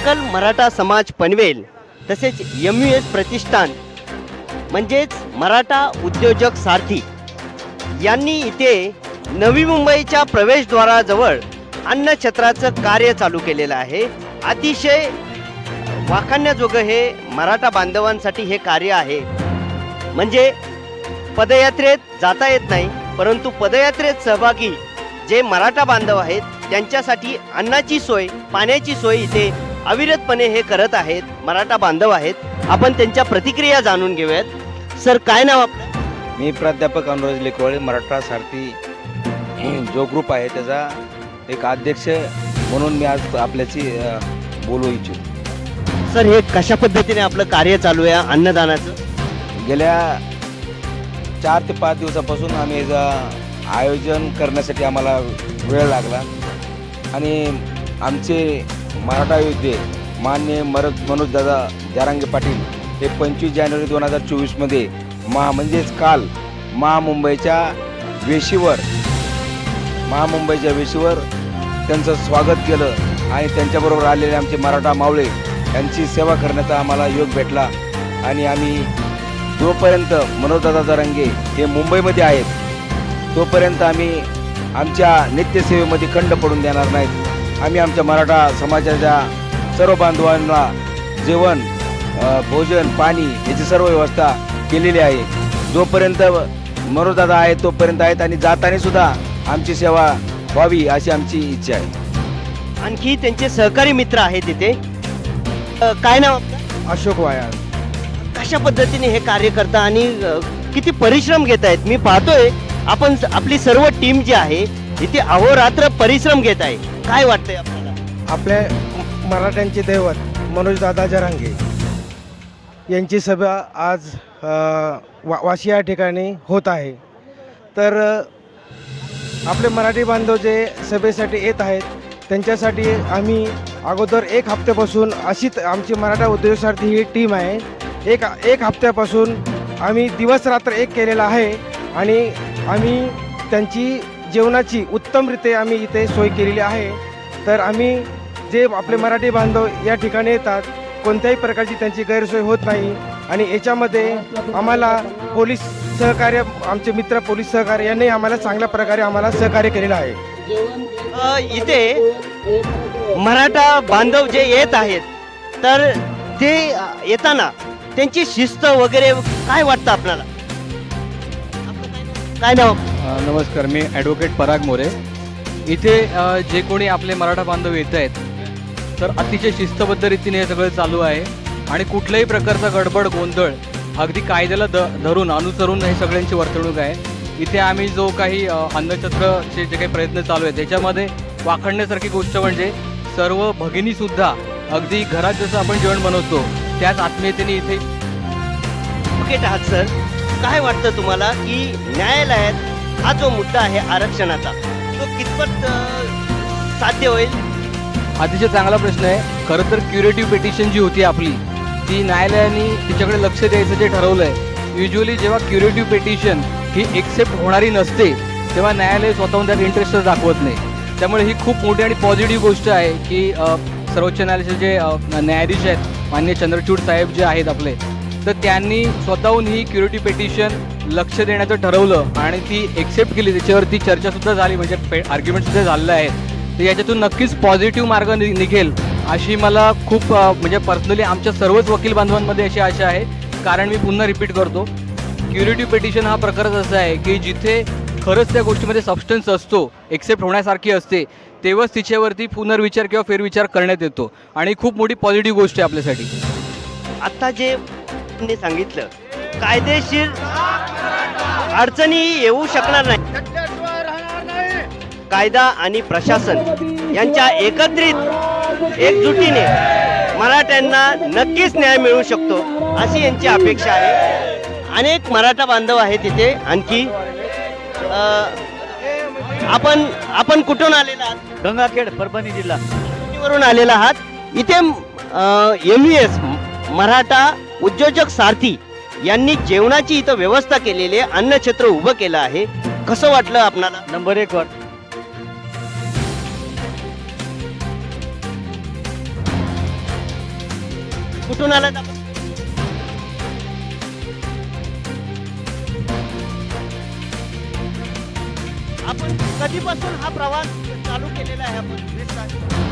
सकल मराठा समाज पनवेल तसेच यम यू एस प्रतिष्ठान म्हणजेच मराठा उद्योजक सारथी. यांनी इथे नवी मुंबईच्या प्रवेशद्वाराजवळ अन्नछत्राचं कार्य चालू केलेलं आहे. अतिशय वाखाणण्याजोगं हे मराठा बांधवांसाठी हे कार्य आहे. म्हणजे पदयात्रेत जाता येत नाही परंतु पदयात्रेत सहभागी जे मराठा बांधव आहेत त्यांच्यासाठी अन्नाची सोय पाण्याची सोय इथे अविरतपणे हे करत आहेत मराठा बांधव आहेत. आपण त्यांच्या प्रतिक्रिया जाणून घेऊयात. सर काय नाव आपलं? मी प्राध्यापक अनुराज लेकवाळे मराठा सारथी जो ग्रुप आहे त्याचा एक अध्यक्ष म्हणून मी आज आपल्याशी अ, बोलू इच्छितो. सर हे कशा पद्धतीने आपलं कार्य चालू आहे अन्नदानाचं? गेल्या चार ते पाच दिवसापासून आम्ही याचं आयोजन करण्यासाठी आम्हाला वेळ लागला. आणि आमचे मराठा योद्धे मान्य मरद मनोजदादा जारांगे पाटील हे पंचवीस जानेवारी दोन हजार चोवीसमध्ये महा म्हणजेच काल महामुंबईच्या वेशीवर महामुंबईच्या वेशीवर त्यांचं स्वागत केलं आणि त्यांच्याबरोबर आलेले आमचे मराठा मावळे यांची सेवा करण्याचा आम्हाला योग भेटला. आणि आम्ही जोपर्यंत मनोजदादा जारांगे हे मुंबईमध्ये आहेत तोपर्यंत आम्ही आमच्या नित्यसेवेमध्ये खंड पडून देणार नाहीत. आम्ही आमच्या मराठा समाजाच्या सर्व बांधवांना जेवण भोजन पाणी याची सर्व व्यवस्था केलेली आहे. जोपर्यंत मनोजदादा आहेत तोपर्यंत आहेत आणि जाताना सुद्धा आमची सेवा व्हावी अशी आमची इच्छा आहे. आणखी त्यांचे सहकारी मित्र आहेत इथे अ, काय नाव अशोक वायाळ कशा पद्धतीने हे कार्य करता आणि किती परिश्रम घेत आहेत? मी पाहतोय आपण आपली सर्व टीम जी आहे इथे अहोरात्र परिश्रम घेत आहे. काय वाटतंय आपल्याला? आपल्या मराठ्यांचे दैवत मनोजदादा जरांगे यांची सभा आज अ, वा वाशी या ठिकाणी होत आहे. तर अ, आपले मराठी बांधव जे सभेसाठी येत आहेत त्यांच्यासाठी आम्ही अगोदर एक हप्त्यापासून अशीच आमची मराठा उद्योगासाठी ही टीम आहे. एक एक हप्त्यापासून आम्ही दिवस रात्र एक केलेला आहे आणि आम्ही त्यांची जेवणाची उत्तमरीते आम्ही इथे सोय केलेली आहे. तर आम्ही जे आपले मराठी बांधव या ठिकाणी येतात कोणत्याही प्रकारची त्यांची गैरसोय होत नाही आणि याच्यामध्ये आम्हाला पोलीस सहकार्य आमचे मित्र पोलीस सहकार्य यांनी आम्हाला चांगल्या प्रकारे आम्हाला सहकार्य केलेलं आहे. इथे मराठा बांधव जे येत आहेत तर ते येताना त्यांची शिस्त वगैरे काय वाटतं आपल्याला? काय नाव? नमस्कार मी ॲडव्होकेट पराग मोरे. इथे जे कोणी आपले मराठा बांधव येत आहेत तर अतिशय शिस्तबद्ध रीतीने हे सगळं चालू आहे आणि कुठल्याही प्रकारचा गडबड गोंधळ अगदी कायद्याला द धरून अनुसरून हे सगळ्यांची वर्तणूक आहे. इथे आम्ही जो काही अन्नछत्रचे जे काही प्रयत्न चालू आहेत त्याच्यामध्ये वाखणण्यासारखी गोष्ट म्हणजे सर्व भगिनीसुद्धा अगदी घरात जसं आपण जेवण बनवतो त्याच आत्मीयतेने इथे आहात सर काय वाटतं तुम्हाला? की न्यायालयात हा जो मुद्दा आहे आरक्षणाचा तो कितपत साध्य होईल? अतिशय चांगला प्रश्न आहे. खरं तर क्युरेटिव्ह पिटिशन जी होती आपली ती न्यायालयाने तिच्याकडे लक्ष द्यायचं जे ठरवलं आहे युजली जेव्हा क्युरेटिव्ह पिटिशन ही एक्सेप्ट होणारी नसते तेव्हा न्यायालय स्वतःहून त्यात इंटरेस्ट दाखवत नाही. त्यामुळे ही खूप मोठी आणि पॉझिटिव्ह गोष्ट आहे की सर्वोच्च न्यायालयाचे जे न्यायाधीश आहेत मान्य चंद्रचूड साहेब जे आहेत आपले तर त्यांनी स्वतःहून ही क्युरेटिव्ह पिटिशन लक्ष देण्याचं ठरवलं आणि ती एक्सेप्ट केली. त्याच्यावरती चर्चासुद्धा झाली. म्हणजे आर्ग्युमेंटसुद्धा झालेलं आहे. तर याच्यातून नक्कीच पॉझिटिव्ह मार्ग नि निघेल अशी मला खूप म्हणजे पर्सनली आमच्या सर्वच वकील बांधवांमध्ये अशी आशा आहे. कारण मी पुन्हा रिपीट करतो क्युरेटिव्ह पिटिशन हा प्रकारच असा आहे की जिथे खरंच त्या गोष्टीमध्ये सबस्टन्स असतो एक्सेप्ट होण्यासारखी असते तेव्हाच तिच्यावरती पुनर्विचार किंवा फेरविचार करण्यात येतो. आणि खूप मोठी पॉझिटिव्ह गोष्ट आहे आपल्यासाठी. आत्ता जे सांगितलं कायदेशीर अडचणी येऊ शकणार नाही. कायदा आणि प्रशासन यांच्या एकत्रित एकजुटीने मराठ्यांना नक्कीच न्याय मिळू शकतो अशी यांची अपेक्षा आहे. अनेक मराठा बांधव आहेत इथे आणखी. आपण आपण कुठून आलेला आहात? गंगाखेड परभणी जिल्हा. वरून आलेला आहात. इथे एम यू एस मराठा उद्योजक सारथी यांनी जेवणाची इथं व्यवस्था केलेली आहे अन्नछत्र उभं केलं आहे. कसं वाटलं आपणाला? नंबर एक वर. कुठून आलात आपण? आपण कधीपासून हा प्रवास चालू केलेला आहे आपण?